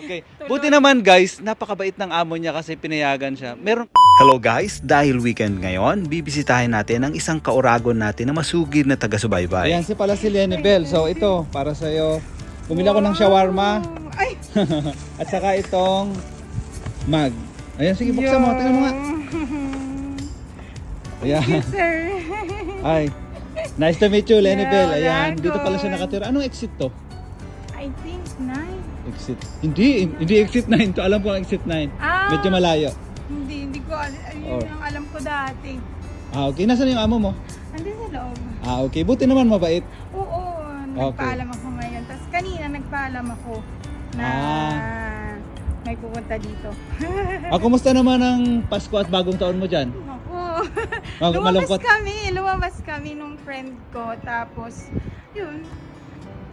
Okay. Buti naman guys, napakabait ng amo niya kasi pinayagan siya. Meron Hello guys, dahil weekend ngayon, bibisitahin natin ang isang kauragon natin na masugid na taga-subaybay. Ayan si pala si Lenny Bell. So ito, para sa iyo. Bumili ako ng shawarma Ay! at saka itong mug. Ayan, sige buksan mo. Tingnan mo nga. Ayan. Sir. Ay. Nice to meet you, Lenny Yeah, Bell. Ayan, dito pala siya nakatira. Anong exit to? I think nine. Exit. Hindi, hindi exit 9 to. Alam ko ang exit 9. Ah. Medyo malayo. Hindi, hindi ko alam. Ayun Oh. ang alam ko dati. Ah, okay. Nasaan yung amo mo? Andun sa loob. Ah, okay. Buti naman mabait. Oo, nagpaalam ako ngayon. Tapos kanina nagpaalam ako na Ah. may pupunta dito. Ah, kumusta naman ang Pasko at bagong taon mo dyan? Ako. Mag- lumabas malungkot? kami, lumabas kami nung friend ko. Tapos, yun,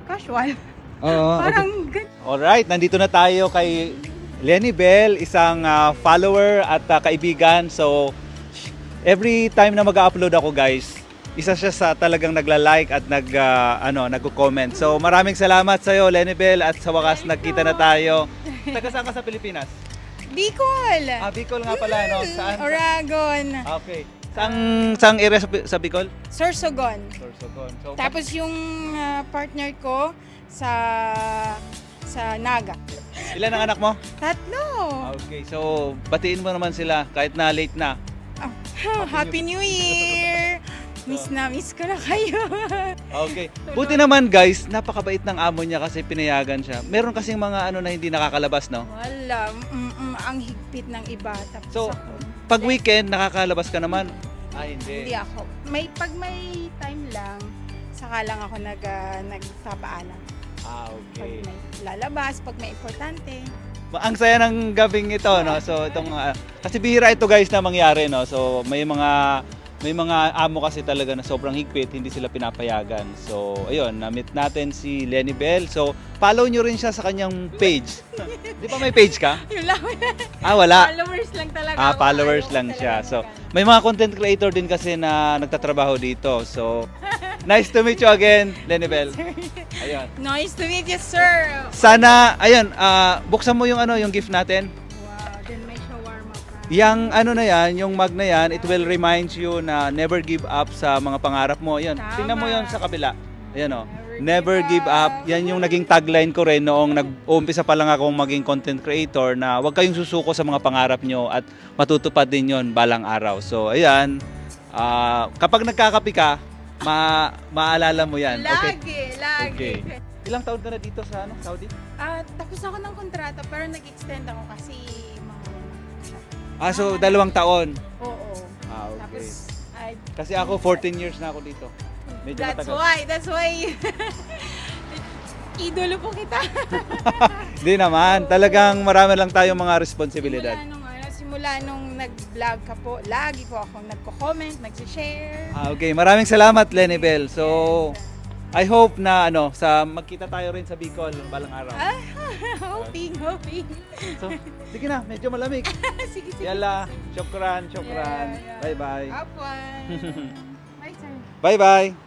casual. Oo. Parang gan- Alright, nandito na tayo kay Lenny Bell, isang ah, follower at ah, kaibigan. So, every time na mag-upload ako guys, isa siya sa talagang nagla-like at nag ah, ano, nagko-comment. So, maraming salamat sa iyo, Lenny Bell, at sa wakas nagkita na tayo. Taga saan ka sa Pilipinas? Bicol! Ah, Bicol nga pala, no? Saan? Oragon. Okay. Saang, saang area sa, Bicol? Sorsogon. Sorsogon. So, Tapos yung ah, partner ko sa sa Naga. ilan ang anak mo? Tatlo. Okay, so batiin mo naman sila kahit na late na. Ah, Happy New Year! Miss na miss ko na kayo. Okay. Buti naman guys, napakabait ng amo niya kasi pinayagan siya. Meron kasing mga ano na hindi nakakalabas, no? Wala, mm, mm, ang higpit ng iba. Tapos So, ako, Pag weekend, nakakalabas ka naman. Ay, hindi hindi. ako. May, pag may time lang, saka lang ako nag, ah, nagpapaalam. Ah, Pag okay. may lalabas, pag may importante. Ang saya ng gabing ito, no? So, itong, ah, kasi bihira ito guys na mangyari, no? So, may mga may mga amo kasi talaga na sobrang higpit, hindi sila pinapayagan. So, ayun, na-meet natin si Lenny Bell. So, follow nyo rin siya sa kanyang page. Di ba may page ka? Yun lang. Ah, wala. followers lang talaga. Ah, ako. followers Ayaw ko lang talaga siya. So, may mga content creator din kasi na nagtatrabaho dito. So, nice to meet you again, Lenny Bell. Ayun. Nice to meet you, sir. Sana, ayun, ah, buksan mo yung ano, yung gift natin. Wow, then may shawarma pa. Yang ano na yan, yung mug na yan, it will remind you na never give up sa mga pangarap mo. Yan, Tama. tingnan mo yon sa kabila. Ayan o. Never give up. Yan yung naging tagline ko rin noong nag-uumpisa pa lang akong maging content creator na huwag kayong susuko sa mga pangarap nyo at matutupad din yon balang araw. So, ayan. Ah, kapag nagkakapi ka, ma maalala mo yan. Okay. Lagi, lagi. Okay. Ilang taon ka na dito sa ano, Saudi? Ah, tapos ako ng kontrata pero nag-extend ako kasi mga Ah, so dalawang taon. Oo. Ah, Tapos okay. ay, Kasi ako 14 years na ako dito. Medyo that's matagal. why, that's why idolo po kita. Hindi naman. Talagang marami lang tayong mga responsibilidad. Simula nung, simula nung nag-vlog ka po, lagi po akong nagko-comment, nag-share. Ah, okay, maraming salamat Lenny Bell. So, I hope na ano, sa magkita tayo rin sa Bicol balang araw. Ah, hoping, hoping. So, sige na, medyo malamig. sige, sige. Yala, syukran, syukran. Yeah, yeah. Bye-bye. Upwan. Bye, sir. Bye-bye.